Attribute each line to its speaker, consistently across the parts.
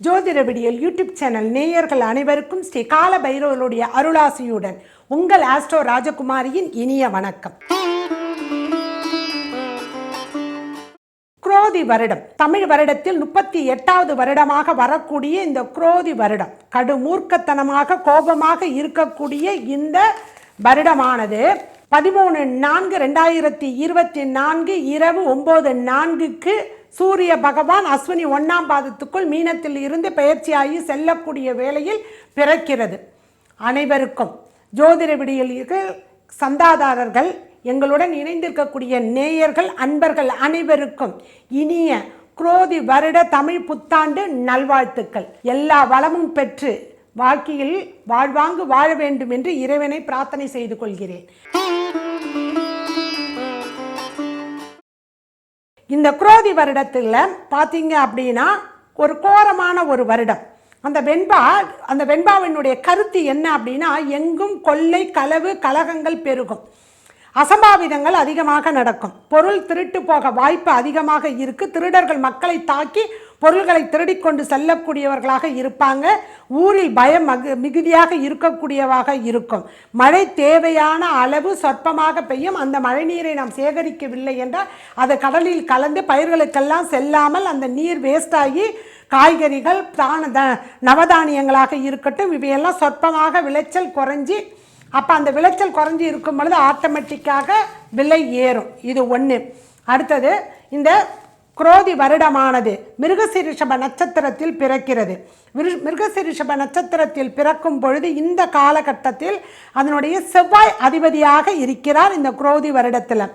Speaker 1: ஜோதிட விடியல் YouTube channel நேயர்கள் அனைவருக்கும் ஸ்ரீ கால பைரவருடைய அருளாசியுடன் உங்கள் ஆஸ்ட்ரோ ராஜகுமாரியின் இனிய வணக்கம். குரோதி வருடம். தமிழ் வருடத்தில் முப்பத்தி எட்டாவது வருடமாக வரக்கூடிய இந்த குரோதி வருடம். கடுமூர்க்கத்தனமாக கோபமாக இருக்கக்கூடிய இந்த வருடமானது பதிமூணு நான்கு ரெண்டாயிரத்தி இருபத்தி நான்கு இரவு ஒன்பது நான்குக்கு சூரிய பகவான் அஸ்வினி ஒன்றாம் பாதத்துக்குள் மீனத்தில் இருந்து பயிற்சியாகி செல்லக்கூடிய வேளையில் பிறக்கிறது. அனைவருக்கும் ஜோதிட விடியலுக்கு சந்தாதாரர்கள் எங்களுடன் இணைந்திருக்கக்கூடிய நேயர்கள் அன்பர்கள் அனைவருக்கும் இனிய குரோதி வருட தமிழ் புத்தாண்டு நல்வாழ்த்துக்கள். எல்லா வளமும் பெற்று வாழ்க்கையில் வாழ்வாங்கு வாழ வேண்டும் என்று இறைவனை பிரார்த்தனை செய்து கொள்கிறேன். இந்த குரோதி வருடத்தில் பார்த்தீங்க அப்படின்னா ஒரு கோரமான ஒரு வருடம். அந்த வெண்பா அந்த வெண்பாவினுடைய கருத்து என்ன அப்படின்னா எங்கும் கொள்ளை களவு கலகங்கள் பெருகும். அசம்பாவிதங்கள் அதிகமாக நடக்கும். பொருள் திருட்டு போக வாய்ப்பு அதிகமாக இருக்கு. திருடர்கள் மக்களை தாக்கி பொருள்களை திருடிக்கொண்டு செல்லக்கூடியவர்களாக இருப்பாங்க. ஊரில் பயம் மகு மிகுதியாக இருக்கக்கூடியவாக இருக்கும். மழை தேவையான அளவு சொற்பமாக பெய்யும். அந்த மழை நீரை நாம் சேகரிக்கவில்லை என்றால் அது கடலில் கலந்து பயிர்களுக்கெல்லாம் செல்லாமல் அந்த நீர் வேஸ்டாகி காய்கறிகள் தான த நவதானியங்களாக இருக்கட்டும். இவையெல்லாம் சொற்பமாக விளைச்சல் குறைஞ்சி அப்போ அந்த விளைச்சல் குறைஞ்சி இருக்கும் பொழுது ஆட்டோமேட்டிக்காக விலை ஏறும். இது ஒன்று அடுத்தது இந்த குரோதி வருடமானது மிருகசிரிஷப நட்சத்திரத்தில் பிறக்கிறது. மிரு- மிருகசிரிஷப நட்சத்திரத்தில் பிறக்கும் பொழுது இந்த காலகட்டத்தில் அதனுடைய செவ்வாய் அதிபதியாக இருக்கிறார் இந்த குரோதி வருடத்தில்.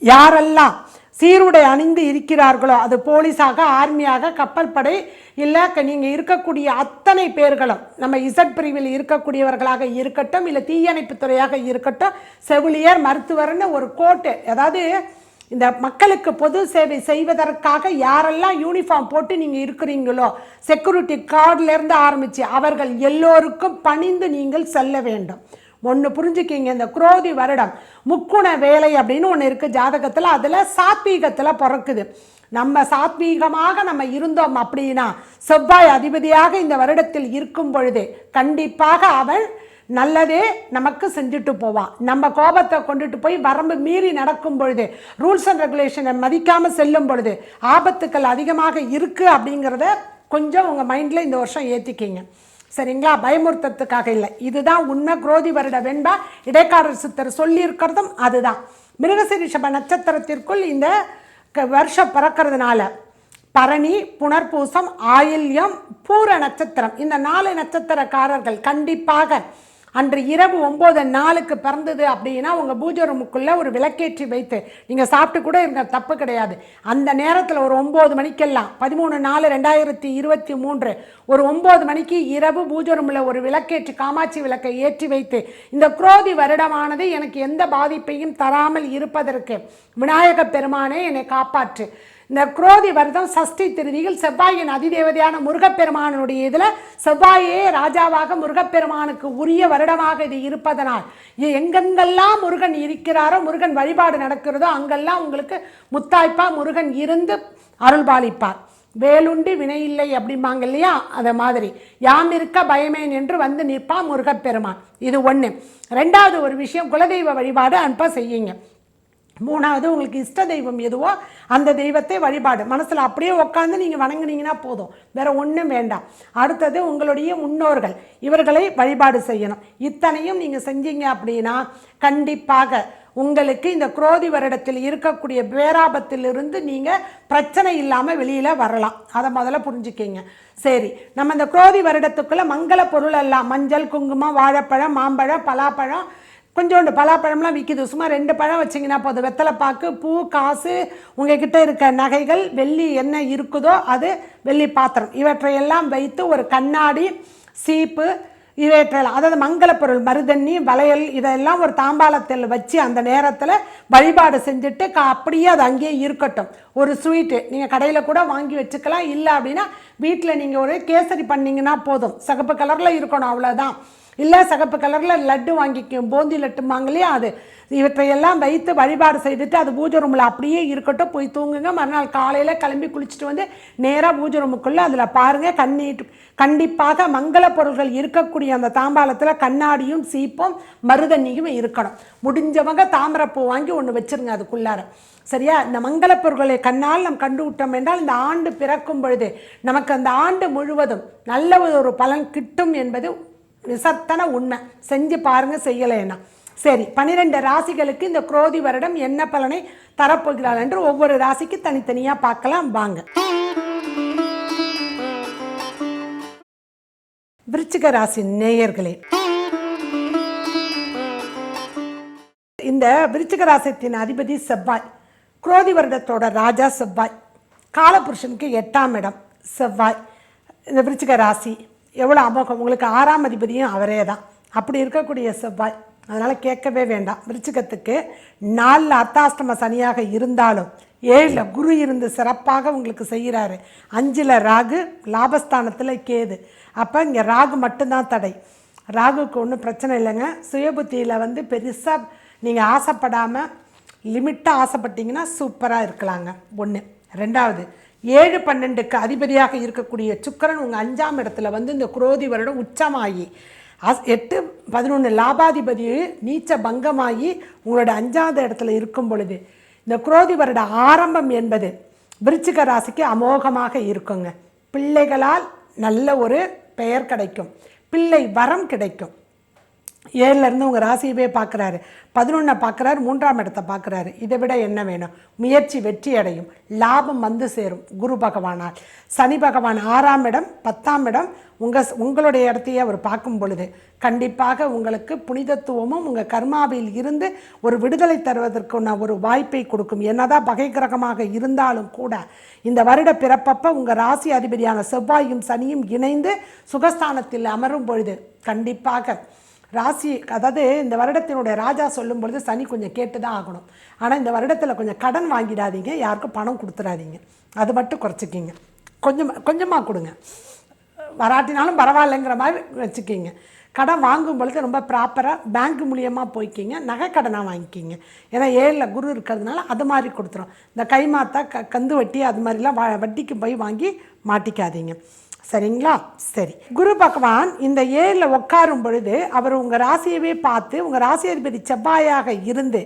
Speaker 1: யாரெல்லாம் சீருடை அணிந்து இருக்கிறார்களோ அது போலீஸாக ஆர்மியாக கப்பல் படை இல்லை நீங்கள் இருக்கக்கூடிய அத்தனை பேர்களும் நம்ம இசட் பிரிவில் இருக்கக்கூடியவர்களாக இருக்கட்டும் இல்லை தீயணைப்புத்துறையாக இருக்கட்டும் செவிலியர் மருத்துவர்னு ஒரு கோட்டு அதாவது இந்த மக்களுக்கு பொது சேவை செய்வதற்காக யாரெல்லாம் யூனிஃபார்ம் போட்டு நீங்கள் இருக்கிறீங்களோ செக்யூரிட்டி கார்டிலேருந்து ஆரம்பித்து அவர்கள் எல்லோருக்கும் பணிந்து நீங்கள் செல்ல வேண்டும். ஒன்று புரிஞ்சுக்கிங்க இந்த குரோதி வருடம். முக்குண வேலை அப்படின்னு ஒன்று இருக்குது ஜாதகத்தில் அதில் சாத்வீகத்தில் பிறக்குது. நம்ம சாத்வீகமாக நம்ம இருந்தோம் அப்படின்னா செவ்வாய் அதிபதியாக இந்த வருடத்தில் இருக்கும் பொழுதே கண்டிப்பாக அவன் நல்லதே நமக்கு செஞ்சுட்டு போவான் நம்ம கோபத்தை கொண்டுட்டு போய் வரம்பு மீறி நடக்கும் பொழுது ரூல்ஸ் அண்ட் ரெகுலேஷனை மதிக்காமல் செல்லும் பொழுது ஆபத்துக்கள் அதிகமாக இருக்குது அப்படிங்கிறத கொஞ்சம் உங்கள் மைண்டில் இந்த வருஷம் ஏற்றிக்கிங்க சரிங்களா? பயமுறுத்தத்துக்காக இல்லை. இதுதான் உண்மை. குரோதி வருட வெண்பா இடைக்காரர் சித்தர் சொல்லியிருக்கிறதும் அதுதான். மிருகசிரிஷப நட்சத்திரத்திற்குள் இந்த க- வருஷம் பிறக்கிறதுனால பரணி புனர்பூசம் ஆயில்யம் பூர நட்சத்திரம். இந்த நாலு நட்சத்திரக்காரர்கள் கண்டிப்பாக அன்று இரவு ஒம்பது நாளுக்கு பிறந்தது அப்படின்னா உங்கள் பூஜை ரூமுக்குள்ளே ஒரு விளக்கேற்றி வைத்து நீங்கள் சாப்பிட்டு கூட இருங்க தப்பு கிடையாது. அந்த நேரத்தில் ஒரு ஒம்பது மணிக்கெல்லாம் பதிமூணு நாலு ரெண்டாயிரத்தி இருபத்தி மூன்று ஒரு ஒம்பது மணிக்கு இரவு பூஜை ரூமில் ஒரு விளக்கேற்றி காமாட்சி விளக்கை ஏற்றி வைத்து இந்த குரோதி வருடமானது எனக்கு எந்த பாதிப்பையும் தராமல் இருப்பதற்கு விநாயக பெருமானே என்னை காப்பாற்று. இந்த குரோதி வருடம் சஷ்டி திருதியில் செவ்வாயின் அதிதேவதையான முருகப்பெருமானுடைய இதில் செவ்வாயே ராஜாவாக முருகப்பெருமானுக்கு உரிய வருடமாக இது இருப்பதனால் எங்கெங்கெல்லாம் முருகன் இருக்கிறாரோ முருகன் வழிபாடு நடக்கிறதோ அங்கெல்லாம் உங்களுக்கு முத்தாய்ப்பா முருகன் இருந்து அருள்பாலிப்பார் வேலுண்டு வினையில்லை அப்படிம்பாங்க இல்லையா? அதை மாதிரி. யாம் இருக்க பயமேன் என்று வந்து நிற்பான் முருகப்பெருமான். இது ஒன்று ரெண்டாவது ஒரு விஷயம் குலதெய்வ வழிபாடு அனுப்ப செய்யுங்க. மூணாவது உங்களுக்கு இஷ்ட தெய்வம் எதுவோ அந்த தெய்வத்தை வழிபாடு. மனசில் அப்படியே உட்காந்து நீங்கள் வணங்குனீங்கன்னா போதும். வேற ஒன்றும் வேண்டாம். அடுத்தது உங்களுடைய முன்னோர்கள். இவர்களை வழிபாடு செய்யணும். இத்தனையும் நீங்கள் செஞ்சீங்க அப்படின்னா கண்டிப்பாக உங்களுக்கு இந்த குரோதி வருடத்தில் இருக்கக்கூடிய பேராபத்திலிருந்து நீங்கள் பிரச்சனை இல்லாமல் வெளியில் வரலாம். அதை முதல்ல புரிஞ்சுக்கிங்க. சரி நம்ம இந்த குரோதி வருடத்துக்குள்ளே மங்கள பொருள் எல்லாம். மஞ்சள் குங்குமம் வாழைப்பழம் மாம்பழம் பலாப்பழம் கொஞ்சோண்டு பலாப்பழம்லாம் விற்கிது சும்மா ரெண்டு பழம் வச்சிங்கன்னா போதும். வெத்தலைப்பாக்கு பூ காசு உங்ககிட்ட இருக்க நகைகள் வெள்ளி என்ன இருக்குதோ அது வெள்ளி பாத்திரம். இவற்றையெல்லாம் வைத்து ஒரு கண்ணாடி சீப்பு இவற்றெல்லாம் அதாவது மங்களப்பொருள் மருதண்ணி வளையல் இதெல்லாம் ஒரு தாம்பாளத்தில் வச்சு அந்த நேரத்தில் வழிபாடு செஞ்சுட்டு கா அப்படியே அது அங்கேயே இருக்கட்டும். ஒரு ஸ்வீட்டு. நீங்கள் கடையில் கூட வாங்கி வச்சுக்கலாம். இல்லை அப்படின்னா வீட்டில் நீங்கள் ஒரு கேசரி பண்ணிங்கன்னா போதும். சிகப்பு கலரில் இருக்கணும் அவ்வளோதான் இல்லை சகப்பு கலரில் லட்டு வாங்கிக்கும் பூந்தி லட்டுமாங்க இல்லையா அது. இவற்றையெல்லாம் வைத்து வழிபாடு செய்துட்டு அது பூஜை ரூமில் அப்படியே இருக்கட்டும் போய் தூங்குங்க. மறுநாள் காலையில் கிளம்பி குளிச்சுட்டு வந்து நேராக பூஜை ரூமுக்குள்ளே அதில் பாருங்கள் கண்ணீட்டு கண்டிப்பாக மங்கள பொருள்கள் இருக்கக்கூடிய அந்த தாம்பாளத்தில் கண்ணாடியும் சீப்பும் மருதண்ணியும் இருக்கணும். முடிஞ்சவங்க தாமரப்பூ வாங்கி ஒன்று வச்சுருங்க அதுக்குள்ளார. சரியா? இந்த மங்கள பொருள்களை கண்ணால் நாம் கண்டு விட்டோம் என்றால் இந்த ஆண்டு பிறக்கும் பொழுது நமக்கு அந்த ஆண்டு முழுவதும் நல்ல ஒரு பலன் கிட்டும் என்பது நிசத்தன உண்மை. செஞ்சு பாருங்கள் செய்யலைன்னா. சரி பன்னிரெண்டு ராசிகளுக்கு இந்த குரோதி வருடம் என்ன பலனை தரப்போகிறாள் என்று ஒவ்வொரு ராசிக்கு தனித்தனியாக பார்க்கலாம். வாங்க. விருச்சிக ராசி நேயர்களே. இந்த விருச்சிக ராசியத்தின் அதிபதி செவ்வாய். குரோதி வருடத்தோட ராஜா செவ்வாய். காலபுருஷனுக்கு எட்டாம் இடம் செவ்வாய். இந்த விருச்சிக ராசி. எவ்வளோ அமோகம் உங்களுக்கு ஆறாம் அதிபதியும் அவரே தான். அப்படி இருக்கக்கூடிய செவ்வாய் அதனால் கேட்கவே வேண்டாம். விருச்சிகத்துக்கு நாலில் அர்த்தாஷ்டம சனியாக இருந்தாலும் ஏழில் குரு இருந்து சிறப்பாக உங்களுக்கு செய்கிறாரு. அஞ்சில் ராகு லாபஸ்தானத்தில் கேது. அப்போ இங்கே ராகு மட்டும்தான் தடை. ராகுக்கு ஒன்றும் பிரச்சனை இல்லைங்க. சுயபுத்தியில் வந்து பெருசாக நீங்கள் ஆசைப்படாமல் லிமிட்டாக ஆசைப்பட்டீங்கன்னா சூப்பராக இருக்கலாங்க. ஒன்று ரெண்டாவது ஏழு பன்னெண்டுக்கு அதிபதியாக இருக்கக்கூடிய சுக்கிரன் உங்கள் அஞ்சாம் இடத்துல வந்து இந்த குரோதி வருடம் உச்சமாகி அஸ் எட்டு பதினொன்று லாபாதிபதி நீச்ச பங்கமாகி உங்களோட அஞ்சாவது இடத்துல இருக்கும் பொழுது இந்த குரோதி வருட ஆரம்பம் என்பது விருச்சிக ராசிக்கு அமோகமாக இருக்குங்க. பிள்ளைகளால் நல்ல ஒரு பெயர் கிடைக்கும். பிள்ளை வரம் கிடைக்கும். ஏழுலேருந்து உங்கள் ராசியவே பார்க்குறாரு பதினொன்றை பார்க்குறாரு மூன்றாம் இடத்தை பார்க்குறாரு இதை விட என்ன வேணும்? முயற்சி வெற்றி அடையும். லாபம் வந்து சேரும். குரு பகவானால். சனி பகவான் ஆறாம் இடம் பத்தாம் இடம். உங்கள் உங்களுடைய இடத்தையே அவர் பார்க்கும் பொழுது கண்டிப்பாக உங்களுக்கு புனிதத்துவமும் உங்கள் கர்மாவில் இருந்து ஒரு விடுதலை தருவதற்கான ஒரு வாய்ப்பை கொடுக்கும். என்னதான் பகை கிரகமாக இருந்தாலும் கூட இந்த வருட பிறப்பப்ப உங்கள் ராசி அதிபதியான செவ்வாயும் சனியும் இணைந்து சுகஸ்தானத்தில் அமரும் பொழுது கண்டிப்பாக ராசி அதாவது இந்த வருடத்தினுடைய ராஜா சொல்லும் பொழுது சனி கொஞ்சம் கேட்டு தான் ஆகணும். ஆனால் இந்த வருடத்தில் கொஞ்சம் கடன் வாங்கிடாதீங்க யாருக்கும் பணம் கொடுத்துடாதீங்க அது மட்டும் குறைச்சிக்கிங்க. கொஞ்சம் கொஞ்சமாக கொடுங்க. வராட்டினாலும் பரவாயில்லைங்கிற மாதிரி வச்சுக்கிங்க. கடன் வாங்கும் பொழுது ரொம்ப ப்ராப்பராக பேங்க் மூலியமாக போய்க்கிங்க நகை கடனாக வாங்கிக்கிங்க. ஏன்னா ஏழில் குரு இருக்கிறதுனால அது மாதிரி கொடுத்துரும். இந்த கைமாத்தா க கந்து வட்டி அது மாதிரிலாம் வட்டிக்கு போய் வாங்கி மாட்டிக்காதீங்க. சரிங்களா? சரி. குரு பகவான் இந்த ஏழில் உட்காரும் பொழுது அவர் உங்கள் ராசியவே பார்த்து உங்கள் ராசி அதிபதி செவ்வாயாக இருந்து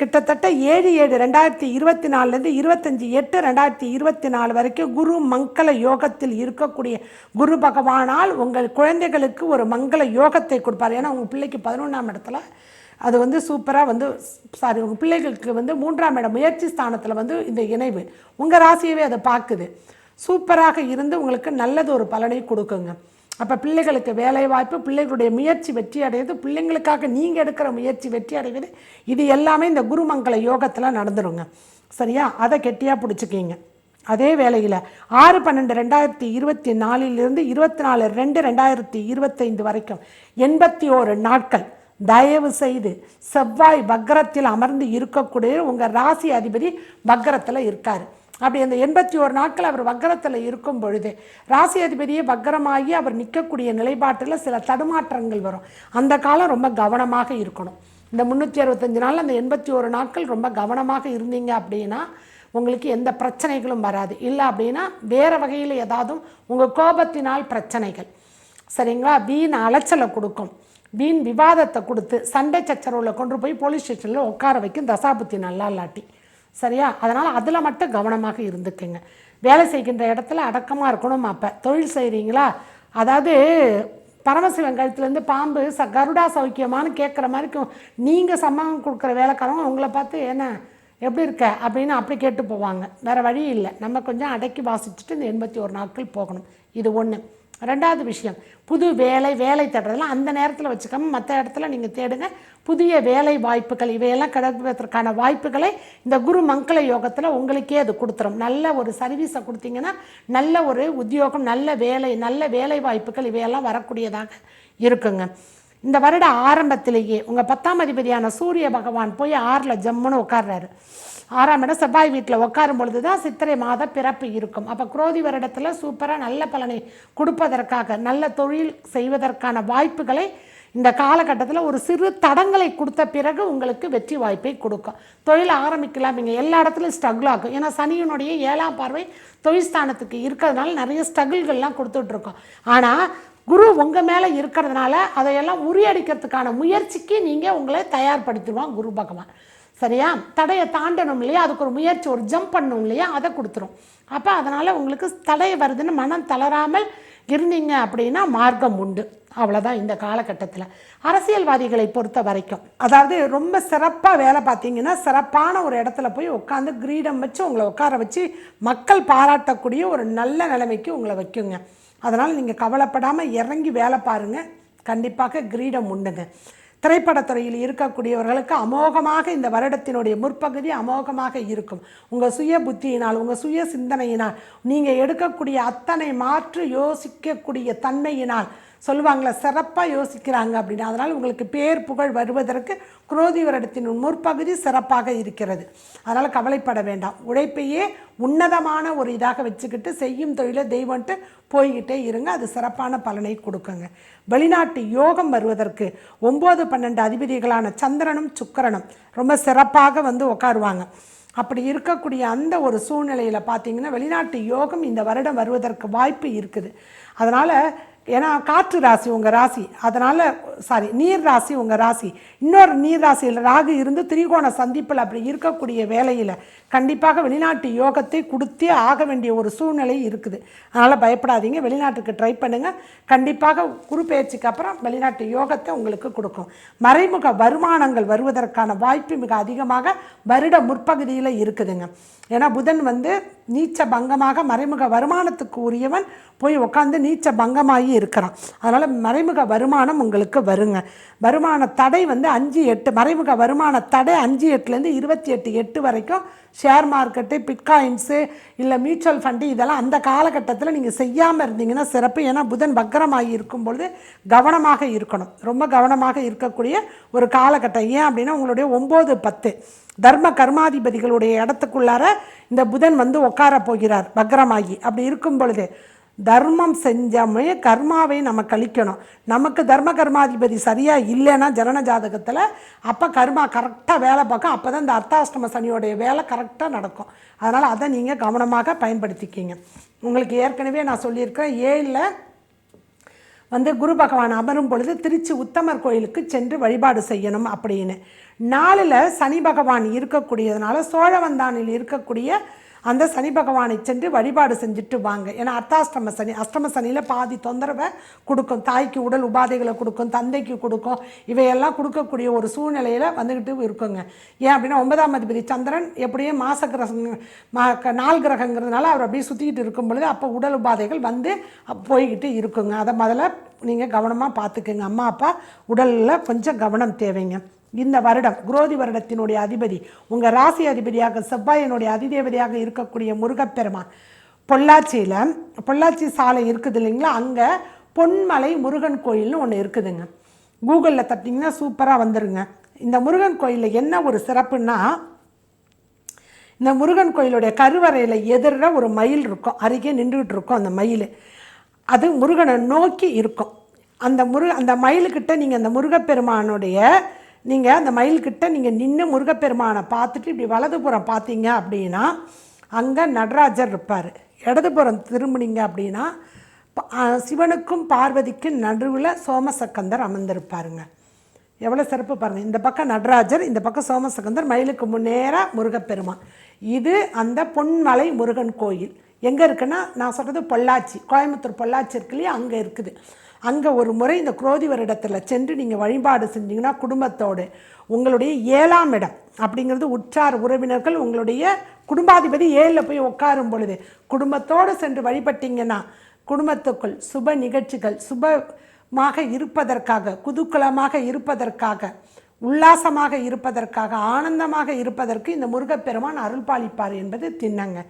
Speaker 1: கிட்டத்தட்ட ஏழு ஏழு ரெண்டாயிரத்தி இருபத்தி நாலுலேருந்து இருபத்தஞ்சி எட்டு ரெண்டாயிரத்தி இருபத்தி நாலு வரைக்கும் குரு மங்கள யோகத்தில் இருக்கக்கூடிய குரு பகவானால் உங்கள் குழந்தைகளுக்கு ஒரு மங்கள யோகத்தை கொடுப்பார். ஏன்னா உங்கள் பிள்ளைக்கு பதினொன்றாம் இடத்துல அது வந்து சூப்பராக வந்து சாரி உங்கள் பிள்ளைகளுக்கு வந்து மூன்றாம் இடம் முயற்சி ஸ்தானத்தில் வந்து இந்த இணைவு. உங்கள் ராசியவே அதை பார்க்குது. சூப்பராக இருந்து உங்களுக்கு நல்லது ஒரு பலனை கொடுக்குங்க. அப்போ பிள்ளைகளுக்கு வேலை வாய்ப்பு பிள்ளைகளுடைய முயற்சி வெற்றி அடைவது பிள்ளைங்களுக்காக நீங்கள் எடுக்கிற முயற்சி வெற்றி அடைவது இது எல்லாமே இந்த குருமங்கல யோகத்தில் நடந்துருங்க. சரியா? அதை கெட்டியாக பிடிச்சிக்கிங்க. அதே வேளையில் ஆறு பன்னெண்டு ரெண்டாயிரத்தி இருபத்தி நாலிலிருந்து இருபத்தி நாலு ரெண்டு ரெண்டாயிரத்தி இருபத்தைந்து வரைக்கும் எண்பத்தி ஓரு நாட்கள் தயவு செய்து செவ்வாய் வக்கரத்தில் அமர்ந்து இருக்கக்கூடிய உங்கள் ராசி அதிபதி பக்ரத்தில் இருக்கார். அப்படி அந்த எண்பத்தி ஒரு நாட்கள் அவர் வக்கரத்தில் இருக்கும் பொழுது ராசி அதிபதியே வக்கரமாகி அவர் நிற்கக்கூடிய நிலைப்பாட்டில் சில தடுமாற்றங்கள் வரும். அந்த காலம் ரொம்ப கவனமாக இருக்கணும். இந்த முந்நூற்றி அறுபத்தஞ்சு நாள் அந்த எண்பத்தி ஒரு நாட்கள் ரொம்ப கவனமாக இருந்தீங்க அப்படின்னா உங்களுக்கு எந்த பிரச்சனைகளும் வராது. இல்லை அப்படின்னா வேறு வகையில் ஏதாவது உங்கள் கோபத்தினால் பிரச்சனைகள். சரிங்களா? வீண் அலைச்சலை கொடுக்கும். வீண் விவாதத்தை கொடுத்து சண்டை சச்சரவில் கொண்டு போய் போலீஸ் ஸ்டேஷனில் உட்கார வைக்கும் தசாபுத்தி நல்லா இல்லாட்டி சரியா? அதனால் அதில் மட்டும் கவனமாக இருந்துக்குங்க. வேலை செய்கின்ற இடத்துல அடக்கமாக இருக்கணும் அப்போ. தொழில் செய்கிறீங்களா அதாவது பரமசிவன் கழுத்துலேருந்து பாம்பு ச கருடா சௌக்கியமானு கேட்குற மாதிரிக்கும் நீங்கள் சம்பளம் கொடுக்குற வேலைக்காரங்க உங்களை பார்த்து என்ன எப்படி இருக்க? அப்படின்னு அப்படி கேட்டு போவாங்க. வேறு வழி இல்லை. நம்ம கொஞ்சம் அடக்கி வாசிச்சுட்டு இந்த எண்பத்தி ஒரு நாட்கள் போகணும். இது ஒன்று ரெண்டாவது விஷயம் புது வேலை வேலை தேடுறதெல்லாம் அந்த நேரத்தில் வச்சுக்காம மற்ற இடத்துல நீங்கள் தேடுங்க. புதிய வேலை வாய்ப்புகள் இவையெல்லாம் கிடைப்பதற்கான வாய்ப்புகளை இந்த குரு மங்கள யோகத்தில் உங்களுக்கே அது கொடுத்துரும். நல்ல ஒரு சர்வீஸை கொடுத்தீங்கன்னா நல்ல ஒரு உத்தியோகம் நல்ல வேலை நல்ல வேலை வாய்ப்புகள் இவையெல்லாம் வரக்கூடியதாக இருக்குங்க. இந்த வருட ஆரம்பத்திலேயே உங்கள் பத்தாம் அதிபதியான சூரிய பகவான் போய் ஆறில் ஜம்முன்னு உட்கார்றாரு. ஆறாம் இடம் செவ்வாய் வீட்டில் உட்காரும் பொழுது தான் சித்திரை மாத பிறப்பு இருக்கும். அப்போ குரோதி வருடத்தில் சூப்பராக நல்ல பலனை கொடுப்பதற்காக நல்ல தொழில் செய்வதற்கான வாய்ப்புகளை இந்த காலகட்டத்தில் ஒரு சிறு தடங்களை கொடுத்த பிறகு உங்களுக்கு வெற்றி வாய்ப்பை கொடுக்கும். தொழில் ஆரம்பிக்கலாம். நீங்கள் எல்லா இடத்துலையும் ஸ்ட்ரகிள் ஆகும். ஏன்னா சனியினுடைய ஏழாம் பார்வை தொழில் ஸ்தானத்துக்கு இருக்கிறதுனால நிறைய ஸ்ட்ரகிள்கள்லாம் கொடுத்துட்ருக்கோம். ஆனால் குரு உங்கள் மேலே இருக்கிறதுனால அதையெல்லாம் உரியடிக்கிறதுக்கான முயற்சிக்கு நீங்கள் உங்களை தயார்படுத்திடுவான் குரு பகவான். சரியா? தடையை தாண்டணும் இல்லையா? அதுக்கு ஒரு முயற்சி ஒரு ஜம்ப் பண்ணணும் இல்லையா? அதை கொடுத்துரும். அப்போ அதனால் உங்களுக்கு தடை வருதுன்னு மனம் தளராமல் இருந்தீங்க அப்படின்னா மார்க்கம் உண்டு. அவ்வளோதான் இந்த காலகட்டத்தில். அரசியல்வாதிகளை பொறுத்த வரைக்கும். அதாவது ரொம்ப சிறப்பாக வேலை பார்த்தீங்கன்னா சிறப்பான ஒரு இடத்துல போய் உட்காந்து கிரீடம் வச்சு உங்களை உட்கார வச்சு மக்கள் பாராட்டக்கூடிய ஒரு நல்ல நிலைமைக்கு உங்களை வைக்குங்க. அதனால் நீங்கள் கவலைப்படாமல் இறங்கி வேலை பாருங்கள் கண்டிப்பாக கிரீடம் உண்டுங்க. திரைப்படத்துறையில் இருக்கக்கூடியவர்களுக்கு அமோகமாக இந்த வருடத்தினுடைய முற்பகுதி அமோகமாக இருக்கும். உங்கள் சுய புத்தியினால் உங்கள் சுய சிந்தனையினால் நீங்கள் எடுக்கக்கூடிய அத்தனை மாற்று யோசிக்கக்கூடிய தன்மையினால் சொல்லுவாங்களே சிறப்பாக யோசிக்கிறாங்க அப்படின்னு. அதனால் உங்களுக்கு பேர் புகழ் வருவதற்கு குரோதி வருடத்தின் முற்பகுதி சிறப்பாக இருக்கிறது. அதனால் கவலைப்பட வேண்டாம். உழைப்பையே உன்னதமான ஒரு இதாக வச்சுக்கிட்டு செய்யும் தொழிலை தெய்வம்ட்டு போய்கிட்டே இருங்க. அது சிறப்பான பலனை கொடுக்குங்க. வெளிநாட்டு யோகம் வருவதற்கு ஒம்பது பன்னெண்டு அதிபதிகளான சந்திரனும் சுக்கரனும் ரொம்ப சிறப்பாக வந்து உட்காருவாங்க அப்படி இருக்கக்கூடிய அந்த ஒரு சூழ்நிலையில் பார்த்தீங்கன்னா வெளிநாட்டு யோகம் இந்த வருடம் வருவதற்கு வாய்ப்பு இருக்குது. அதனால் ஏன்னா காற்று ராசி உங்கள் ராசி. அதனால் சாரி நீர் ராசி உங்கள் ராசி. இன்னொரு நீர் ராசியில் ராகு இருந்து திரிகோண சந்திப்பில் அப்படி இருக்கக்கூடிய வேலையில் கண்டிப்பாக வெளிநாட்டு யோகத்தை கொடுத்தே ஆக வேண்டிய ஒரு சூழ்நிலை இருக்குது. அதனால் பயப்படாதீங்க. வெளிநாட்டுக்கு ட்ரை பண்ணுங்கள் கண்டிப்பாக குரு பயிற்சிக்கு அப்புறம் வெளிநாட்டு யோகத்தை உங்களுக்கு கொடுக்கும். மறைமுக வருமானங்கள் வருவதற்கான வாய்ப்பு மிக அதிகமாக வருட முற்பகுதியில் இருக்குதுங்க. ஏன்னா புதன் வந்து நீச்ச பங்கமாக மறைமுக வருமானத்துக்கு உரியவன் போய் உட்காந்து நீச்ச பங்கமாகி இருக்கிறான். அதனால் மறைமுக வருமானம் உங்களுக்கு வருங்க. வருமான தடை வந்து அஞ்சு எட்டு மறைமுக வருமான தடை அஞ்சு எட்டுலேருந்து இருபத்தி எட்டு எட்டு வரைக்கும் ஷேர் மார்க்கெட்டு பிட்காயின்ஸு இல்லை மியூச்சுவல் ஃபண்டு இதெல்லாம் அந்த காலகட்டத்தில் நீங்கள் செய்யாமல் இருந்தீங்கன்னா சிறப்பு. ஏன்னா புதன் பக்கரமாகி இருக்கும் பொழுது கவனமாக இருக்கணும். ரொம்ப கவனமாக இருக்கக்கூடிய ஒரு காலகட்டம். ஏன் அப்படின்னா உங்களுடைய ஒம்பது பத்து தர்ம கர்மாதிபதிகளுடைய இடத்துக்குள்ளார இந்த புதன் வந்து உட்கார போகிறார் வக்ரமாகி. அப்படி இருக்கும் பொழுது தர்மம் செஞ்சோமே கர்மாவை நம்ம கழிக்கணும். நமக்கு தர்ம கர்மாதிபதி சரியாக இல்லைன்னா ஜனன ஜாதகத்தில் அப்போ கர்மா கரெக்டாக வேலை பார்க்கும். அப்போ தான் இந்த அர்த்தாஷ்டம சனியோடைய வேலை கரெக்டாக நடக்கும். அதனால் அதை நீங்கள் கவனமாக பயன்படுத்திக்கிங்க. உங்களுக்கு ஏற்கனவே நான் சொல்லியிருக்கேன் ஏழில் வந்து குரு பகவான் அமரும் பொழுது திருச்சி உத்தமர் கோயிலுக்கு சென்று வழிபாடு செய்யணும் அப்படின்னு. நாளில் சனி பகவான் இருக்கக்கூடியதுனால சோழவந்தானில் இருக்கக்கூடிய அந்த சனி பகவானை சென்று வழிபாடு செஞ்சுட்டு வாங்க. ஏன்னா அர்த்தாஷ்டம சனி அஷ்டம சனியில் பாதி தொந்தரவை கொடுக்கும். தாய்க்கு உடல் உபாதைகளை கொடுக்கும் தந்தைக்கு கொடுக்கும். இவையெல்லாம் கொடுக்கக்கூடிய ஒரு சூழ்நிலையில் வந்துக்கிட்டு இருக்குங்க. ஏன் அப்படின்னா ஒன்பதாம் அதிபதி சந்திரன் எப்படியும் மாச கிரகம் மா க- நாள் கிரகங்கிறதுனால அவர் அப்படியே சுற்றிக்கிட்டு இருக்கும் பொழுது அப்போ உடல் உபாதைகள் வந்து போய்கிட்டு இருக்குங்க. அதை முதல்ல நீங்கள் கவனமாக பார்த்துக்குங்க அம்மா அப்பா உடலில் கொஞ்சம் கவனம் தேவைங்க. இந்த வருடம் குரோதி வருடத்தினுடைய அதிபதி உங்கள் ராசி அதிபதியாக செவ்வாயினுடைய அதிதேவதையாக இருக்கக்கூடிய முருகப்பெருமான். பொள்ளாச்சியில் பொள்ளாச்சி சாலை இருக்குது இல்லைங்களா? அங்கே பொன்மலை முருகன் கோயில்னு ஒன்று இருக்குதுங்க. கூகுளில் தட்டிங்கன்னா சூப்பராக வந்துருங்க. இந்த முருகன் கோயிலில் என்ன ஒரு சிறப்புன்னா இந்த முருகன் கோயிலுடைய கருவறையில் எதிர ஒரு மயில் இருக்கும். அருகே நின்றுக்கிட்டு இருக்கும் அந்த மயில். அது முருகனை நோக்கி இருக்கும். அந்த முரு அந்த மயிலுக்கிட்ட நீங்கள் அந்த முருகப்பெருமானுடைய நீங்கள் அந்த மயில்கிட்ட நீங்கள் நின்று முருகப்பெருமானை பார்த்துட்டு இப்படி வலதுபுறம் பார்த்தீங்க அப்படின்னா அங்கே நடராஜர் இருப்பார். இடதுபுறம் திரும்பினீங்க அப்படின்னா சிவனுக்கும் பார்வதிக்கும் நடுவில் சோமசக்கந்தர் அமர்ந்திருப்பாருங்க. எவ்வளோ சிறப்பு பாருங்கள் இந்த பக்கம் நடராஜர் இந்த பக்கம் சோமசகந்தர் மயிலுக்கு முன்னேற முருகப்பெருமான். இது அந்த பொன்மலை முருகன் கோயில். எங்கே இருக்குன்னா நான் சொல்கிறது பொள்ளாச்சி கோயம்புத்தூர் பொள்ளாச்சி இருக்கு இல்லையா? அங்கே இருக்குது. அங்கே ஒரு முறை இந்த குரோதி வருடத்தில் சென்று நீங்கள் வழிபாடு செஞ்சீங்கன்னா குடும்பத்தோடு உங்களுடைய ஏழாம் இடம் அப்படிங்கிறது உற்றார் உறவினர்கள் உங்களுடைய குடும்பாதிபதி ஏழில் போய் உட்காரும் பொழுது குடும்பத்தோடு சென்று வழிபட்டீங்கன்னா குடும்பத்துக்குள் சுப நிகழ்ச்சிகள் சுபமாக இருப்பதற்காக குதூகலமாக இருப்பதற்காக உல்லாசமாக இருப்பதற்காக ஆனந்தமாக இருப்பதற்கு இந்த முருகப்பெருமான் அருள் பாலிப்பார் என்பது திண்ணங்க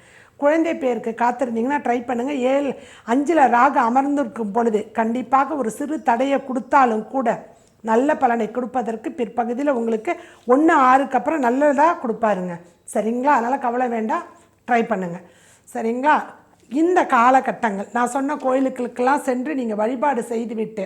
Speaker 1: குழந்தை பேருக்கு காத்திருந்தீங்கன்னா ட்ரை பண்ணுங்கள் ஏழு அஞ்சில் ராக அமர்ந்திருக்கும் பொழுது கண்டிப்பாக ஒரு சிறு தடையை கொடுத்தாலும் கூட நல்ல பலனை கொடுப்பதற்கு பிற்பகுதியில் உங்களுக்கு ஒன்று ஆறுக்கு அப்புறம் நல்லதாக கொடுப்பாருங்க. சரிங்களா? அதனால் கவலை வேண்டாம். ட்ரை பண்ணுங்கள் சரிங்களா? இந்த காலகட்டங்கள் நான் சொன்ன கோயிலுக்களுக்கெல்லாம் சென்று நீங்கள் வழிபாடு செய்துவிட்டு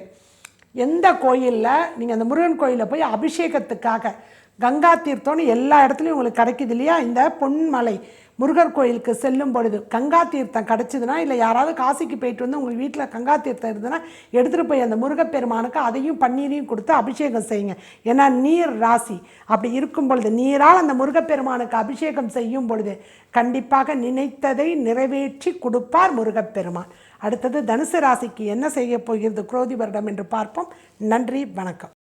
Speaker 1: எந்த கோயிலில் நீங்கள் அந்த முருகன் கோயிலில் போய் அபிஷேகத்துக்காக கங்கா தீர்த்தம்னு எல்லா இடத்துலையும் உங்களுக்கு கிடைக்குது இல்லையா? இந்த பொன்மலை முருகர் கோயிலுக்கு செல்லும் பொழுது கங்கா தீர்த்தம் கிடச்சிதுன்னா இல்லை யாராவது காசிக்கு போயிட்டு வந்து உங்கள் வீட்டில் கங்கா தீர்த்தம் இருந்ததுன்னா எடுத்துகிட்டு போய் அந்த முருகப்பெருமானுக்கு அதையும் பன்னீரையும் கொடுத்து அபிஷேகம் செய்யுங்க. ஏன்னா நீர் ராசி. அப்படி இருக்கும் பொழுது நீரால் அந்த முருகப்பெருமானுக்கு அபிஷேகம் செய்யும் பொழுது கண்டிப்பாக நினைத்ததை நிறைவேற்றி கொடுப்பார் முருகப்பெருமான். அடுத்தது தனுசு ராசிக்கு என்ன செய்ய போகிறது குரோதி வருடம் என்று பார்ப்போம். நன்றி வணக்கம்.